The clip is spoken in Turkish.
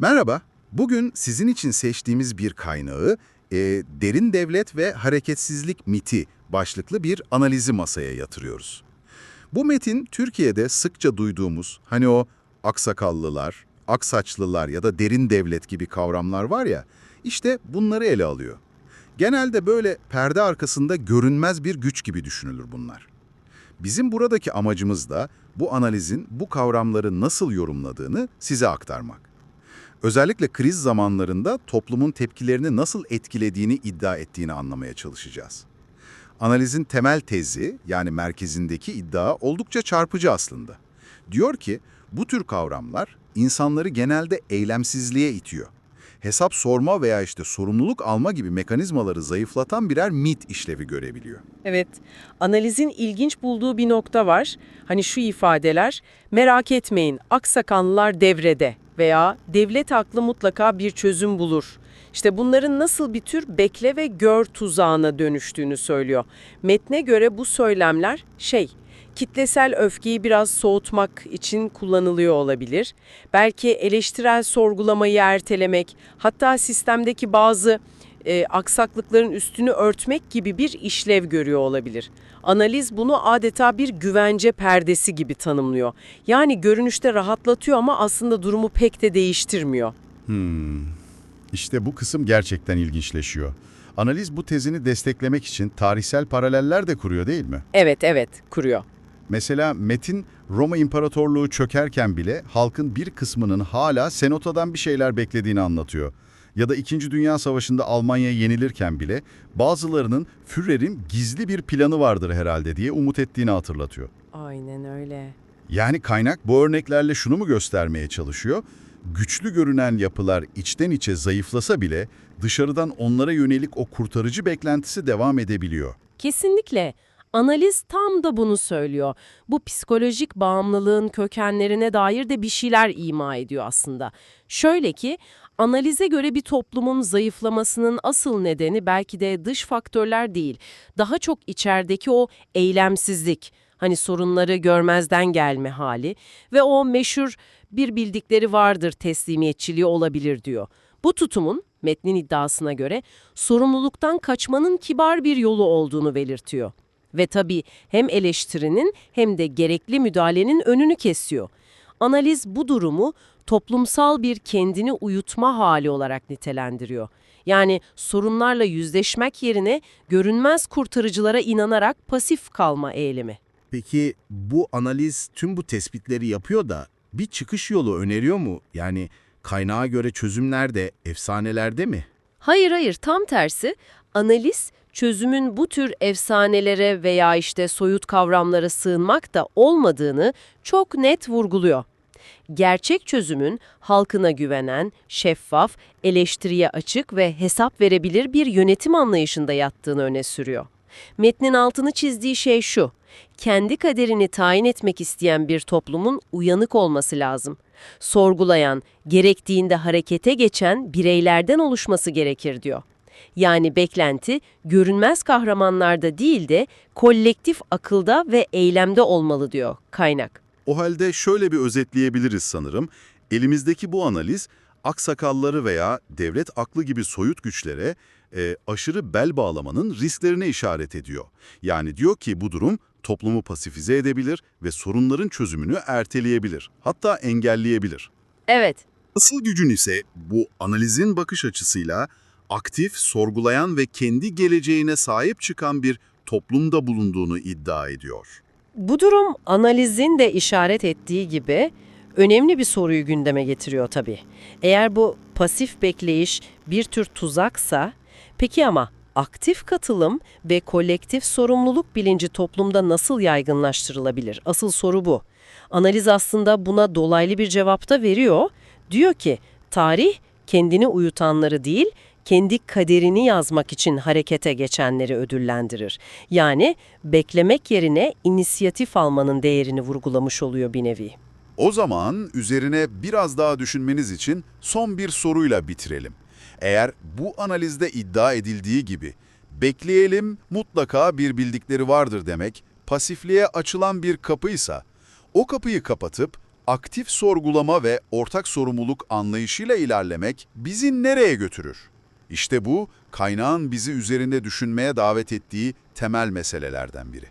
Merhaba, bugün sizin için seçtiğimiz bir kaynağı, e, derin devlet ve hareketsizlik miti başlıklı bir analizi masaya yatırıyoruz. Bu metin Türkiye'de sıkça duyduğumuz, hani o aksakallılar, aksaçlılar ya da derin devlet gibi kavramlar var ya, işte bunları ele alıyor. Genelde böyle perde arkasında görünmez bir güç gibi düşünülür bunlar. Bizim buradaki amacımız da bu analizin bu kavramları nasıl yorumladığını size aktarmak. Özellikle kriz zamanlarında toplumun tepkilerini nasıl etkilediğini iddia ettiğini anlamaya çalışacağız. Analizin temel tezi, yani merkezindeki iddia oldukça çarpıcı aslında. Diyor ki, bu tür kavramlar insanları genelde eylemsizliğe itiyor. Hesap sorma veya işte sorumluluk alma gibi mekanizmaları zayıflatan birer mit işlevi görebiliyor. Evet, analizin ilginç bulduğu bir nokta var. Hani şu ifadeler, merak etmeyin aksakanlılar devrede veya devlet aklı mutlaka bir çözüm bulur. İşte bunların nasıl bir tür bekle ve gör tuzağına dönüştüğünü söylüyor. Metne göre bu söylemler şey, kitlesel öfkeyi biraz soğutmak için kullanılıyor olabilir. Belki eleştirel sorgulamayı ertelemek, hatta sistemdeki bazı e, aksaklıkların üstünü örtmek gibi bir işlev görüyor olabilir. Analiz bunu adeta bir güvence perdesi gibi tanımlıyor. Yani görünüşte rahatlatıyor ama aslında durumu pek de değiştirmiyor. İşte bu kısım gerçekten ilginçleşiyor. Analiz bu tezini desteklemek için tarihsel paraleller de kuruyor değil mi? Evet, evet, kuruyor. Mesela Metin, Roma İmparatorluğu çökerken bile halkın bir kısmının hala Senato'dan bir şeyler beklediğini anlatıyor. Ya da İkinci Dünya Savaşı'nda Almanya yenilirken bile bazılarının Führer'in gizli bir planı vardır herhalde diye umut ettiğini hatırlatıyor. Aynen öyle. Yani kaynak bu örneklerle şunu mu göstermeye çalışıyor? Güçlü görünen yapılar içten içe zayıflasa bile dışarıdan onlara yönelik o kurtarıcı beklentisi devam edebiliyor. Kesinlikle. Analiz tam da bunu söylüyor. Bu psikolojik bağımlılığın kökenlerine dair de bir şeyler ima ediyor aslında. Şöyle ki, analize göre bir toplumun zayıflamasının asıl nedeni belki de dış faktörler değil, daha çok içerideki o eylemsizlik, hani sorunları görmezden gelme hali ve o meşhur bir bildikleri vardır teslimiyetçiliği olabilir diyor. Bu tutumun metnin iddiasına göre sorumluluktan kaçmanın kibar bir yolu olduğunu belirtiyor. Ve tabii hem eleştirinin hem de gerekli müdahalenin önünü kesiyor. Analiz bu durumu toplumsal bir kendini uyutma hali olarak nitelendiriyor. Yani sorunlarla yüzleşmek yerine görünmez kurtarıcılara inanarak pasif kalma eğilimi. Peki bu analiz tüm bu tespitleri yapıyor da bir çıkış yolu öneriyor mu? Yani kaynağa göre çözümler de efsanelerde mi? Hayır hayır tam tersi analiz çözümün bu tür efsanelere veya işte soyut kavramlara sığınmak da olmadığını çok net vurguluyor. Gerçek çözümün halkına güvenen, şeffaf, eleştiriye açık ve hesap verebilir bir yönetim anlayışında yattığını öne sürüyor. Metnin altını çizdiği şey şu, kendi kaderini tayin etmek isteyen bir toplumun uyanık olması lazım. Sorgulayan, gerektiğinde harekete geçen bireylerden oluşması gerekir diyor. Yani beklenti görünmez kahramanlarda değil de kolektif akılda ve eylemde olmalı diyor kaynak. O halde şöyle bir özetleyebiliriz sanırım. Elimizdeki bu analiz, aksakalları veya devlet aklı gibi soyut güçlere e, aşırı bel bağlamanın risklerine işaret ediyor. Yani diyor ki bu durum toplumu pasifize edebilir ve sorunların çözümünü erteleyebilir, hatta engelleyebilir. Evet, Asıl gücün ise bu analizin bakış açısıyla aktif, sorgulayan ve kendi geleceğine sahip çıkan bir toplumda bulunduğunu iddia ediyor. Bu durum analizin de işaret ettiği gibi önemli bir soruyu gündeme getiriyor tabii. Eğer bu pasif bekleyiş bir tür tuzaksa, peki ama aktif katılım ve kolektif sorumluluk bilinci toplumda nasıl yaygınlaştırılabilir? Asıl soru bu. Analiz aslında buna dolaylı bir cevap da veriyor. Diyor ki, tarih kendini uyutanları değil, kendi kaderini yazmak için harekete geçenleri ödüllendirir. Yani beklemek yerine inisiyatif almanın değerini vurgulamış oluyor bir nevi. O zaman üzerine biraz daha düşünmeniz için son bir soruyla bitirelim. Eğer bu analizde iddia edildiği gibi bekleyelim mutlaka bir bildikleri vardır demek pasifliğe açılan bir kapıysa o kapıyı kapatıp aktif sorgulama ve ortak sorumluluk anlayışıyla ilerlemek bizi nereye götürür? İşte bu, kaynağın bizi üzerinde düşünmeye davet ettiği temel meselelerden biri.